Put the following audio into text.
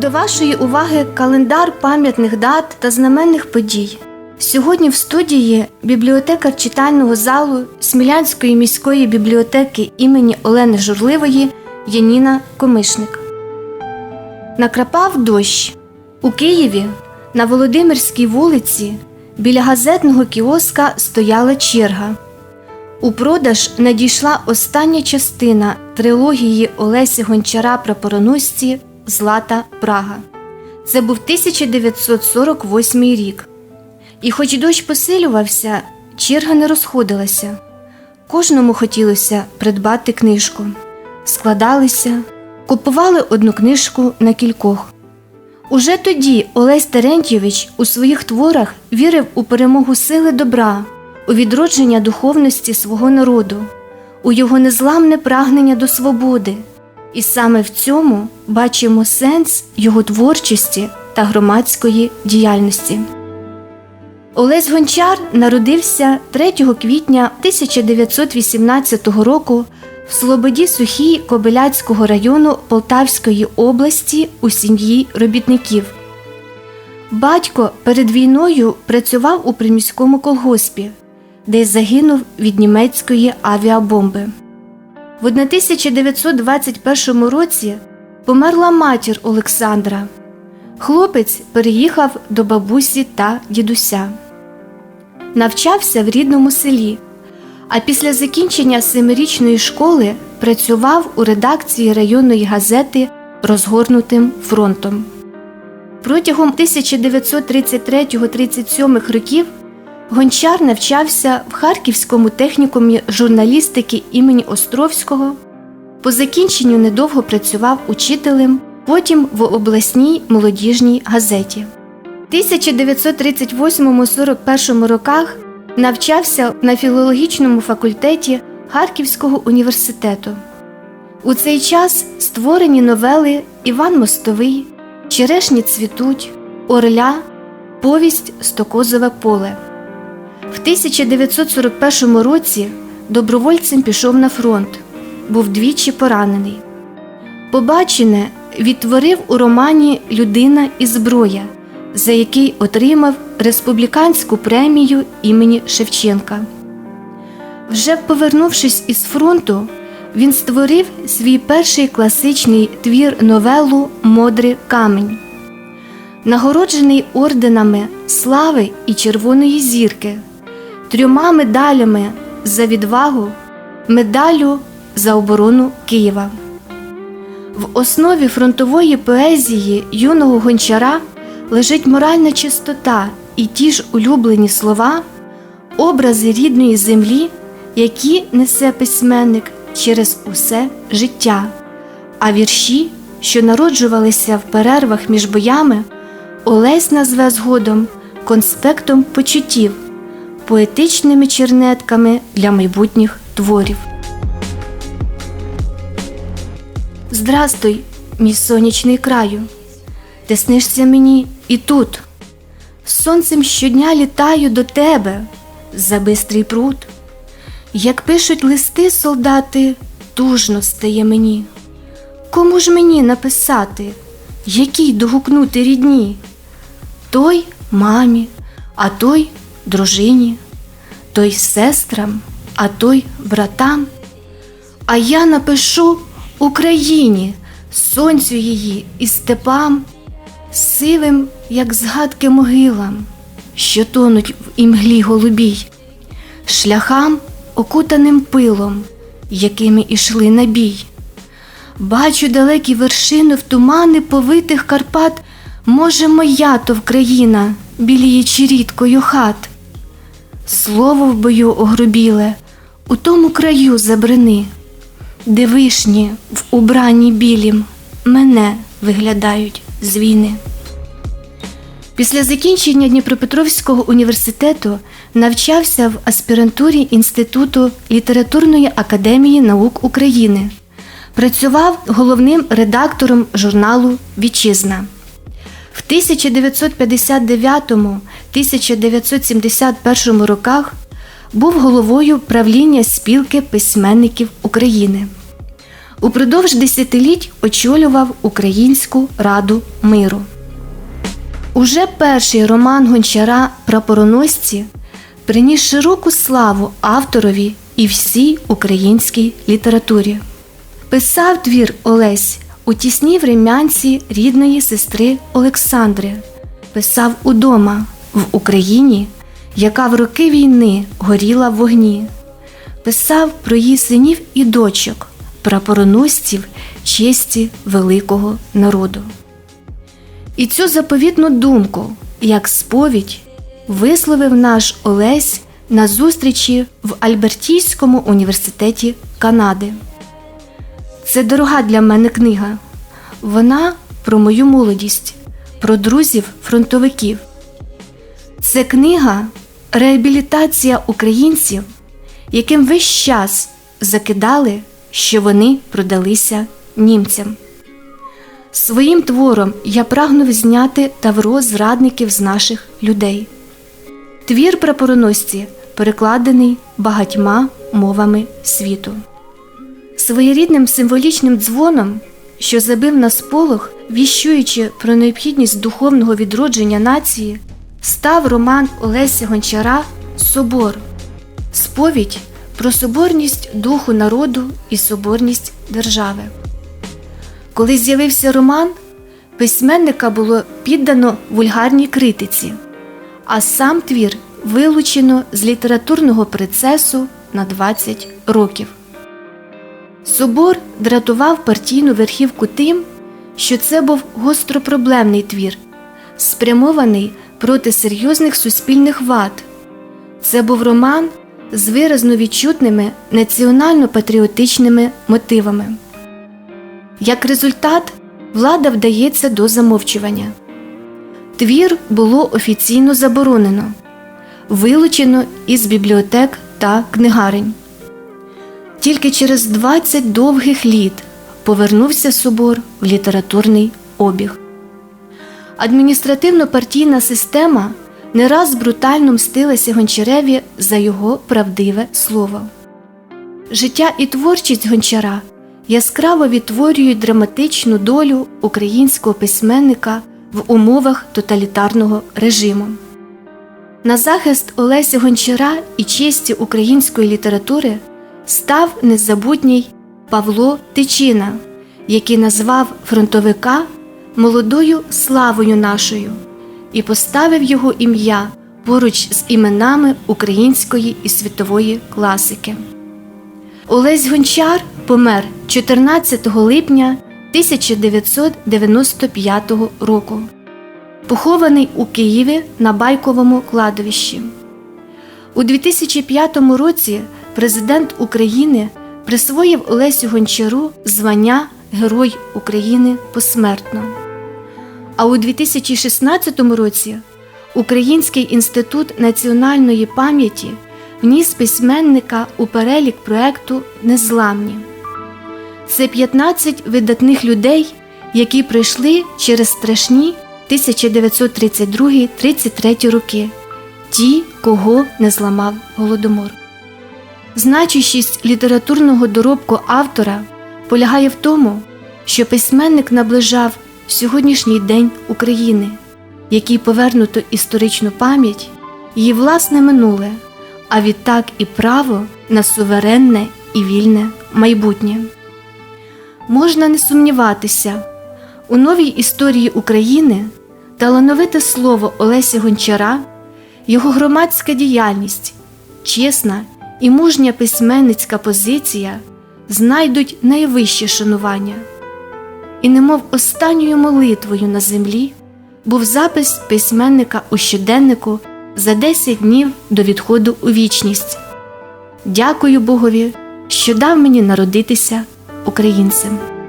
До вашої уваги календар пам'ятних дат та знаменних подій. Сьогодні в студії бібліотекар читального залу Смілянської міської бібліотеки імені Олени Журливої Яніна Комишник. Накрапав дощ. У Києві на Володимирській вулиці біля газетного кіоска стояла черга. У продаж надійшла остання частина трилогії Олесі Гончара Прапороносці Злата Прага. Це був 1948 рік. І хоч дощ посилювався, черга не розходилася. Кожному хотілося придбати книжку. Складалися, купували одну книжку на кількох. Уже тоді Олесь Терентьєвич у своїх творах вірив у перемогу сили добра, у відродження духовності свого народу, у його незламне прагнення до свободи. І саме в цьому бачимо сенс його творчості та громадської діяльності. Олесь Гончар народився 3 квітня 1918 року в Слободі Сухій Кобиляцького району Полтавської області у сім'ї робітників. Батько перед війною працював у приміському колгоспі, де загинув від німецької авіабомби. В 1921 році померла матір Олександра. Хлопець переїхав до бабусі та дідуся. Навчався в рідному селі, а після закінчення семирічної школи працював у редакції районної газети Розгорнутим фронтом. Протягом 1933-37 років Гончар навчався в Харківському технікумі журналістики імені Островського. По закінченню недовго працював учителем, потім в обласній молодіжній газеті. В 1938-41 роках навчався на філологічному факультеті Харківського університету. У цей час створені новели Іван Мостовий, Черешні цвітуть, Орля, Повість Стокозове поле. В 1941 році добровольцем пішов на фронт, був двічі поранений. Побачене відтворив у романі Людина і зброя, за який отримав республіканську премію імені Шевченка. Вже повернувшись із фронту, він створив свій перший класичний твір новелу Модрий камінь. Нагороджений орденами Слави і Червоної зірки, трьома медалями за відвагу, медаллю за оборону Києва. В основі фронтової поезії юного гончара лежить моральна чистота і ті ж улюблені слова, образи рідної землі, які несе письменник через усе життя, а вірші, що народжувалися в перервах між боями, Олесь назве згодом конспектом почуттів, поетичними чернетками для майбутніх творів. Здрастуй, мій сонячний краю, ти снишся мені і тут. Сонцем щодня літаю до тебе за бистрий пруд. Як пишуть листи солдати, тужно стає мені. Кому ж мені написати, якій догукнути рідні? Той мамі, а той дружині, той сестрам, а той братам. А я напишу Україні, сонцю її і степам, сивим, як згадки могилам, що тонуть в імглі голубій, шляхам, окутаним пилом, якими ішли на бій. Бачу далекі вершини в тумани повитих Карпат, може, моя то Вкраїна, біліючи рідкою хат. Слово в бою огрубіле, у тому краю забрини, де вишні в убранні білім мене виглядають з. Після закінчення Дніпропетровського університету навчався в аспірантурі Інституту літературної академії наук України. Працював головним редактором журналу Вітчизна. В 1959-1971 роках був головою правління спілки письменників України. Упродовж десятиліть очолював Українську раду миру. Уже перший роман Гончара Прапороносці приніс широку славу авторові і всій українській літературі. Писав твір Олесь у тісній врем'янці рідної сестри Олександри. Писав удома в Україні, яка в роки війни горіла в вогні. Писав про її синів і дочок, прапороносців честі великого народу. І цю заповітну думку, як сповідь, висловив наш Олесь на зустрічі в Альбертійському університеті Канади. Це дорога для мене книга. Вона про мою молодість, про друзів-фронтовиків. Це книга реабілітація українців, яким весь час закидали, що вони продалися німцям. Своїм твором я прагнув зняти тавро зрадників з наших людей. Твір прапороносці перекладений багатьма мовами світу. Своєрідним символічним дзвоном, що забив на сполох, віщуючи про необхідність духовного відродження нації, став роман Олеся Гончара Собор, сповідь про соборність духу народу і соборність держави. Коли з'явився роман, письменника було піддано вульгарній критиці, а сам твір вилучено з літературного процесу на 20 років. Собор дратував партійну верхівку тим, що це був гостропроблемний твір, спрямований проти серйозних суспільних вад. Це був роман з виразно відчутними національно-патріотичними мотивами. Як результат, влада вдається до замовчування. Твір було офіційно заборонено, вилучено із бібліотек та книгарень. Тільки через 20 довгих літ повернувся собор в літературний обіг. Адміністративно-партійна система не раз брутально мстилася Гончареві за його правдиве слово. Життя і творчість Гончара яскраво відтворюють драматичну долю українського письменника в умовах тоталітарного режиму. На захист Олеся Гончара і честі української літератури став незабутній Павло Тичина, який назвав фронтовика молодою славою нашою і поставив його ім'я поруч з іменами української і світової класики. Олесь Гончар помер 14 липня 1995 року, похований у Києві на Байковому кладовищі. У 2005 році президент України присвоїв Олесю Гончару звання Герой України посмертно. А у 2016 році Український інститут національної пам'яті вніс письменника у перелік проекту Незламні. Це 15 видатних людей, які пройшли через страшні 1932-33 роки, ті, кого не зламав голодомор. Значущість літературного доробку автора полягає в тому, що письменник наближав сьогоднішній день України, який повернуто історичну пам'ять, її власне минуле, а відтак і право на суверенне і вільне майбутнє. Можна не сумніватися, у новій історії України талановите слово Олеся Гончара, його громадська діяльність, чесна і мужня письменницька позиція знайдуть найвище шанування. І, немов останньою молитвою на землі, був запис письменника у щоденнику за 10 днів до відходу у вічність. Дякую Богові, що дав мені народитися українцем.